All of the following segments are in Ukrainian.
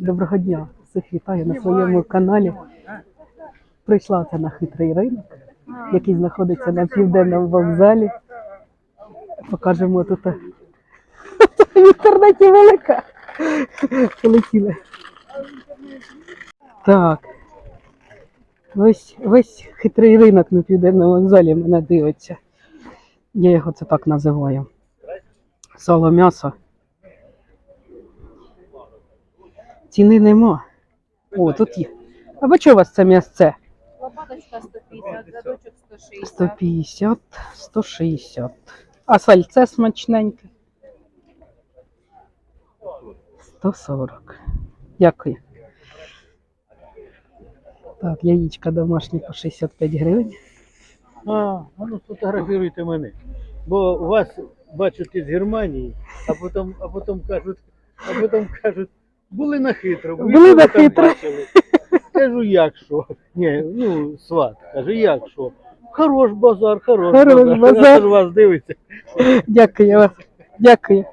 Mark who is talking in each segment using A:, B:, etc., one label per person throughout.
A: Доброго дня! Всіх вітаю на своєму каналі. Прийшла це на хитрий ринок, який знаходиться на південному вокзалі. Покажемо тут. В інтернеті велика. Полетіли. Так. Весь, весь хитрий ринок на південному вокзалі мене дивиться. Я його це так називаю. Сало м'ясо. Ціни нема. О, тут є. А бачу у вас це м'ясце?
B: Лопаточка 150, задочок 160.
A: 150, 160. А сальце смачненьке. 140. Дякую. Так, яєчка домашні по 65 гривень.
C: А, а ну сфотографіруйте мене. Бо вас бачать із Германії, а потім, а потім кажуть, а потім кажуть, були на хитро. ви
A: Були на хитро.
C: бачили?» Кажу, як що? Ні, ну, сват, каже, як що? Хорош базар, хорош,
A: Хорош
C: базар.
A: базар.
C: Вас дивиться.
A: Дякую вас. Дякую.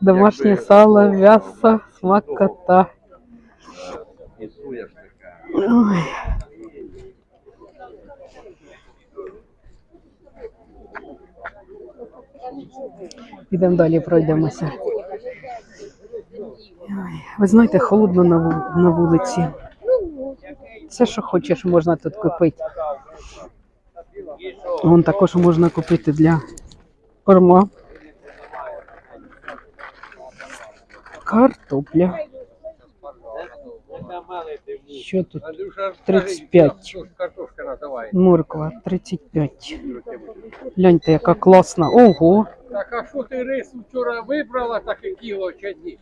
A: Домашнє сало, м'ясо, смакота. Ой. Підемо далі, пройдемося. Ви знаєте, холодно на вулиці. Все, що хочеш, можна тут купити. Вон також можна купити для корма. Картопля. Що тут? 35.
D: Картошка називає.
A: Морква 35. Гляньте, яка класна. Ого!
D: Так а що ти рис вчора вибрала таке кіло чи ні?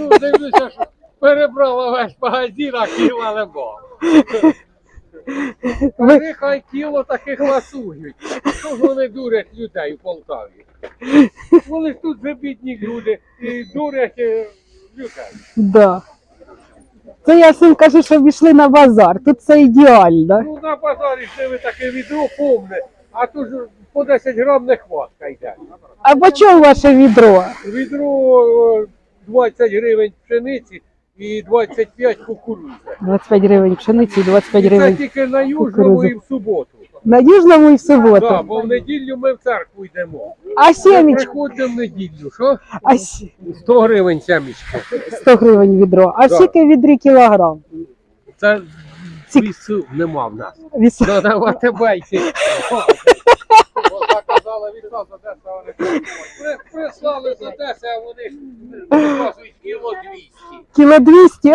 D: Ну, дивлюся, що перебрала весь магазин, а кіла нема.
A: Ви-
D: хай кіло таких ласують. Що ж вони дурять людей в Полтаві? Вони ж тут же бідні люди і дурять е, людей.
A: Да. Це я син кажу, що пішли на базар. Тут це ідеально.
D: Ну на базарі ще ви таке відро повне, а тут ж по 10 грам не хватка йде.
A: А по чому ваше відро?
D: Відро е, 20 гривень пшениці і 25 кукурудзи.
A: 25 гривень пшениці і 25
D: І це
A: гривень
D: тільки на Южному
A: кукурудзи.
D: і в суботу.
A: На Южному і в суботу.
D: Так, бо в неділю ми в церкву йдемо.
A: А
D: Ми
A: сімечки?
D: приходимо в неділю, що?
A: А сі-
D: 100 гривень сімечки.
A: 100 гривень відро. А
D: Да.
A: скільки відрі кілограм?
D: Це
A: Ці-
D: вісу нема в нас.
A: Віс-
D: Додавати байки. Заказали від нас Одеса, вони При- прислали з Одеси, а вони ж показують кіло 200.
A: Кіло 200?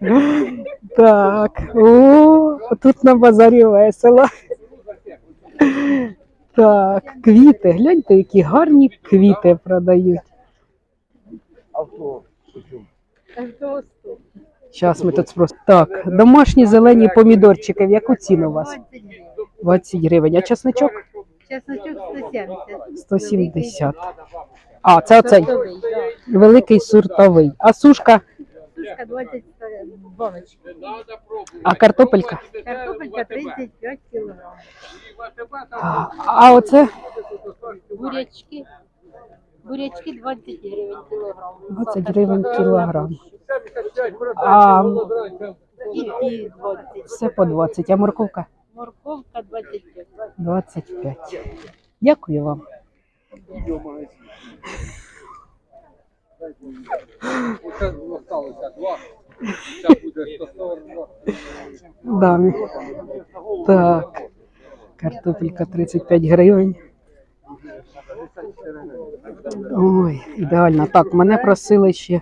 D: Кіло 200.
A: Так. О, тут на базарі весело. Так, квіти. Гляньте, які гарні квіти продають. Зараз ми тут спросимо. Так, домашні зелені помідорчики. В яку ціну у вас? 20 гривень. А чесничок?
B: Чесночок 170.
A: 170. А, це оцей великий сортовий. А сушка?
B: Сушка 20 баночки.
A: А картопелька?
B: Картопелька 35 кг.
A: А, а оце
B: Бурячки. Бурячки 20 гривень кілограм.
A: 20 гривень кілограм. А
B: І 20.
A: все по 20. А морковка?
B: Морковка 25.
A: 25. Дякую вам.
D: Оце залишилося два. Це буде 142.
A: Да. Так. Картопелька 35 гривень. Ой, ідеально. Так, мене просили ще.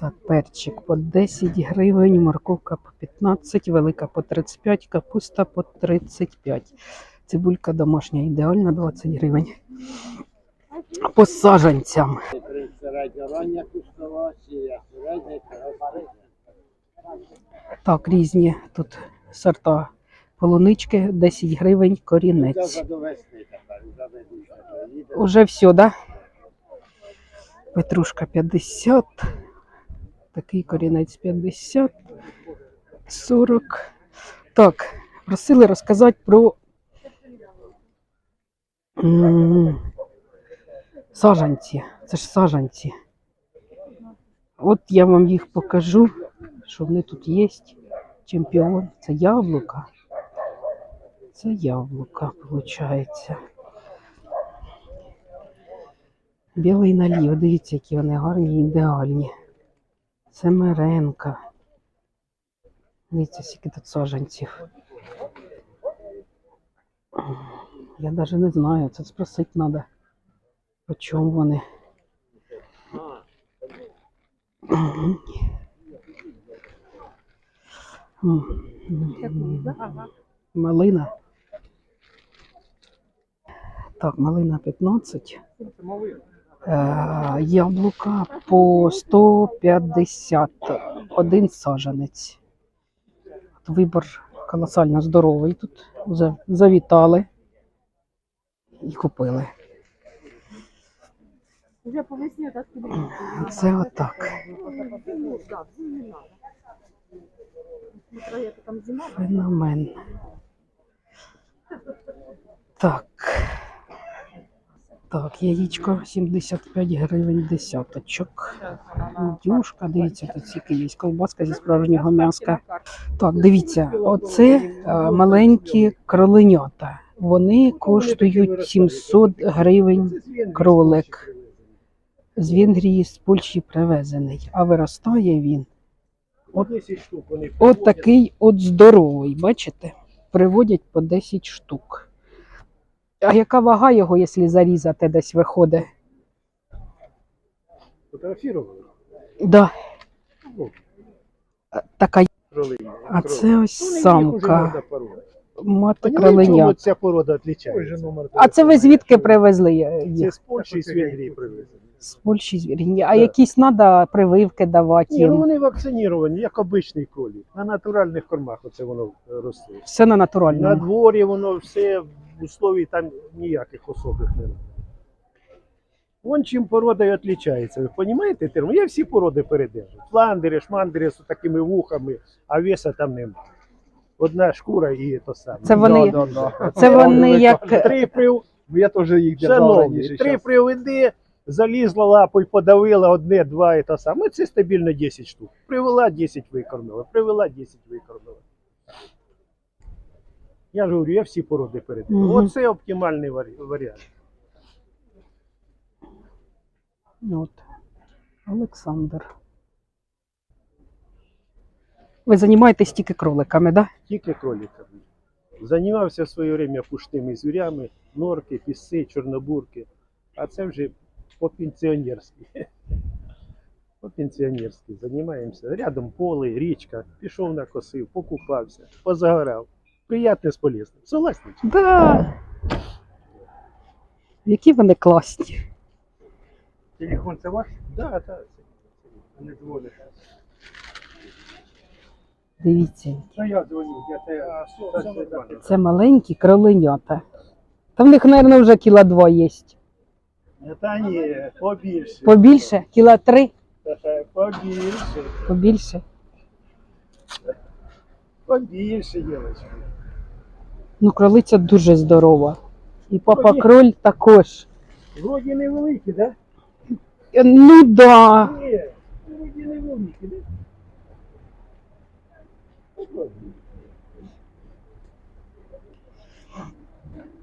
A: Так, перчик по 10 гривень, морковка по 15, велика по 35, капуста по 35. Цибулька домашня ідеальна 20 гривень. По саджанцям.
C: Середньорання кустова, сія, середня,
A: Так, різні тут сорта полунички, 10 гривень, корінець. Уже все, да? Петрушка 50. Такий корінець 50. 40. Так, просили розказати про м, саджанці. Це ж саджанці. От я вам їх покажу, що вони тут є. Чемпіон. Це яблука. Це яблука, виходить. Білий налів. Дивіться, які вони гарні і ідеальні. Це меренка. Дивіться, скільки тут саджанців. Я навіть не знаю, це спросити треба. По чому вони? Малина. Так, малина 15. Е, яблука по 150. Один сажанець. От Вибор колосально здоровий тут. Завітали і купили.
B: Вже по весні так
A: Це отак. Феномен. Так. Так, яєчко 75 гривень десяточок. Дюшка, дивіться, тут скільки є ковбаска зі справжнього м'яска. Так, дивіться, оце е, маленькі кроленята. Вони коштують 700 гривень кролик. З Венгрії, з Польщі привезений. А виростає він
C: От 10 штук вони
A: От такий от здоровий, бачите? Приводять по 10 штук. А яка вага його, якщо зарізати, десь виходить?
C: Фотографірували.
A: Да.
C: Ну,
A: Така, а це ось
C: Ну,
A: самка, мати
C: чому ця порода відрізняється?
A: А це ви звідки привезли
C: Це з Польщі і з Венгрії привезли.
A: З Польщі, з А якісь треба прививки давати
C: Ні, ну
A: їм?
C: вони вакциновані, як обичний кролик. На натуральних кормах оце воно е, росте.
A: Все на
C: На
A: натуральному.
C: дворі воно все в услові там ніяких особих немає. Вон чим порода і відрізняється. Ви розумієте термін? Я всі породи передержу. Фландери, шмандери з такими вухами, а веса там немає. Одна шкура і то саме.
A: Це вони,
E: Да, да, да.
A: це вони як
C: Три прив...
E: Я теж їх держав
C: Шановні,
E: раніше.
C: три
E: щас.
C: приведи, залізла лапою, подавила одне, два і то саме. Це стабільно 10 штук. Привела 10 викормила, привела 10 викормила. Я ж говорю, я всі породи передаю.
A: Мгм.
C: Оце оптимальний варі- варіант.
A: От. Олександр. Ви займаєтесь тільки кроликами, так? Да?
C: Тільки кроликами. Займався в своє время пушними звірями, норки, піси, чорнобурки. А це вже по-пенсіонерськи. По-пенсіонерськи займаємося. Рядом поле, річка, пішов накосив, покупався, позагорав. Приятне з полезним. Согласні?
A: Да. Які вони класні.
E: Телефон це ваш?
C: Да, так.
E: Не дзвониш.
A: Дивіться.
E: Ну я дзвоню, я те.
A: Це маленькі кроленята. Та в них, мабуть, вже кіла два є.
C: Та ні, побільше.
A: Побільше? Кіла три?
C: Побільше.
A: Побільше.
C: Побільше, дівчатки.
A: Ну, кролиця дуже здорова. І папа
C: Вроді-
A: кроль також.
C: Вроді невеликі, так?
A: Е, Ну да.
C: Да? Ні, вроді невеликі, да?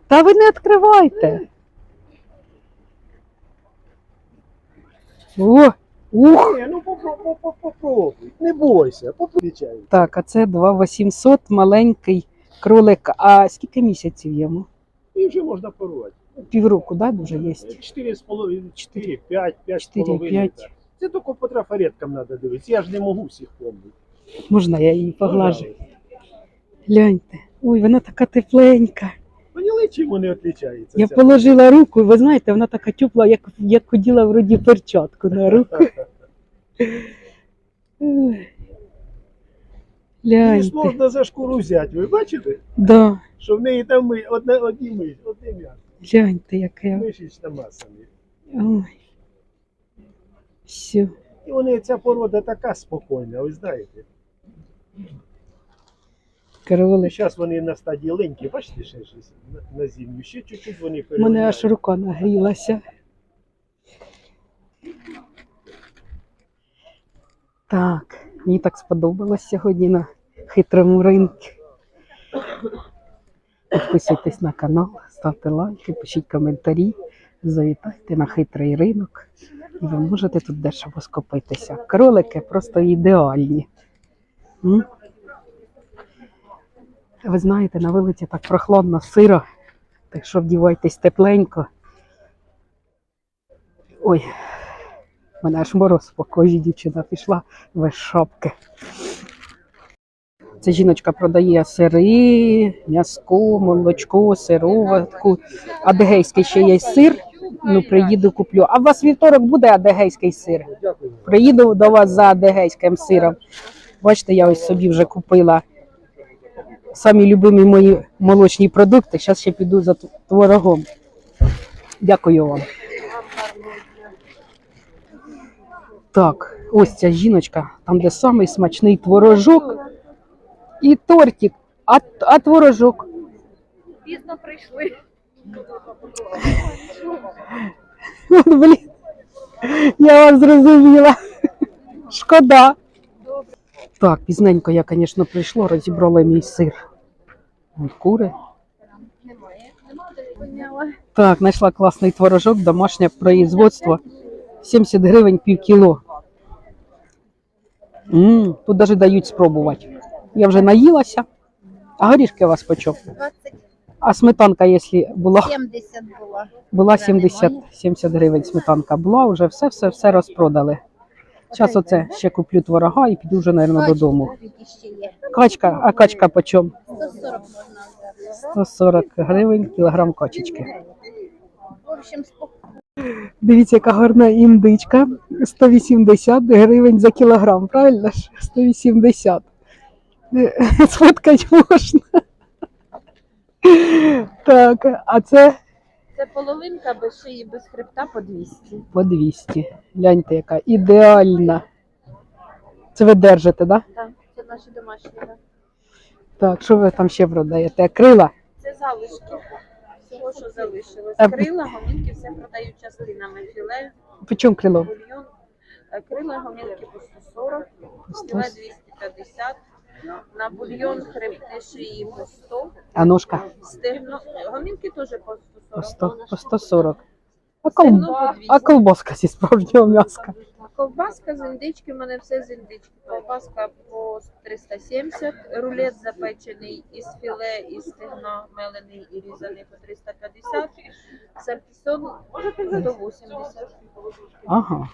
A: Та ви не відкривайте. О, ух.
C: Ні, ну попробуй, попробуй. Не бойся, попробуй.
A: Так, а це 2800 маленький кролик. А скільки місяців йому?
C: І вже можна порвати.
A: Півроку, да, вже є?
C: 4,5, 4, 5, 5
A: Чотири, п'ять.
C: Це тільки по трафареткам треба дивитися. Я ж не можу всіх помнити.
A: Можна я її поглажу? Гляньте. Ой, вона така тепленька.
C: Поняли, чим вони відрізняються?
A: Я положила руку, ви знаєте, вона така тепла, як, як ходила вроді перчатку на руку.
C: Її сложно за шкуру взяти. Ви бачите?
A: Да,
C: Що в неї там ми, одне, одні ми, одне м'ясо.
A: гляньте, яке.
C: Мишечна маса.
A: Ой. Все.
C: І вони, ця порода така спокійна, ви знаєте.
A: Кролик.
C: Зараз вони на стадії ленькі, бачите, ще щось на, на зимню. Ще чуть-чуть вони
A: У мене аж рука нагрілася. Так, мені так сподобалось сьогодні на хитрому ринку. Підписуйтесь на канал, ставте лайки, пишіть коментарі, завітайте на хитрий ринок. І ви можете тут дешево скупитися. Кролики просто ідеальні. М? Ви знаєте, на вулиці так прохладно, сиро, так що вдівайтесь тепленько. Ой, мене аж мороз по кожі дівчина пішла без шапки. Ця жіночка продає сири, м'яско, молочко, сироватку. Адегейський ще є сир. Ну, приїду, куплю. А у вас вівторок буде адегейський сир? Приїду до вас за адегейським сиром. Бачите, я ось собі вже купила самі любимі мої молочні продукти. Зараз ще піду за творогом. Дякую вам. Так, ось ця жіночка, там, де самий смачний творожок і тортик. А, а творожок?
B: Пізно прийшли.
A: Блін. Я вас зрозуміла. Шкода. Так, пізненько я, звісно, прийшла, розібрала мій сир. От кури. Так, знайшла класний творожок, домашнє производство. 70 гривень пів кіло. М, тут навіть дають спробувати. Я вже наїлася. А горішки у вас по чому?
B: 20,
A: А сметанка, якщо була,
B: 70 була.
A: була 70, 70 гривень сметанка була, вже все, все, все розпродали. Зараз оце ще куплю творога і піду вже, мабуть, додому. Качка, а качка по чому?
B: 140 можна взяти.
A: 140 гривень кілограм качечки. Дивіться, яка гарна індичка. 180 гривень за кілограм, правильно ж? 180. Е, Сфоткати можна. Так, а це
F: Це половинка без шиї, без хребта по 200.
A: по 200. Гляньте, яка ідеальна. Це ви держите, так? Да?
F: Так, це наші домашні. Да.
A: Так, що ви там ще продаєте? Крила?
F: Це залишки. Всього, що залишилось.
A: А-
F: Крила, гомінки все продають частинами. Філе,
A: По чому крило?
F: бульйон. Е, Крила, гомінки по 140, філе 250. На бульйон хребти шиї по 100.
A: А ножка?
F: Стегно. Гомінки теж по
A: По
F: 140.
A: 100, по 140. А, кол...
F: Стегно по 200.
A: а колбаска зі справжнього м'яска?
F: Ковбаска з індички, в мене все з індички. Ковбаска по 370, рулет запечений із філе, із стегна мелений і різаний по 350, сальтісон 180.
A: Ага.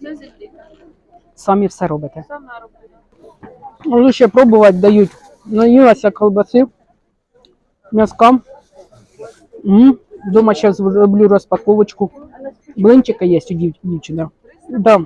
F: Все з.
A: Самі все робите.
F: Сама роблю.
A: Можу ще пробувати дають. Наїлася колбаси, м'яска. М, Дома сейчас зроблю розпаковочку. Блинчика є у дів- дівчини. Да.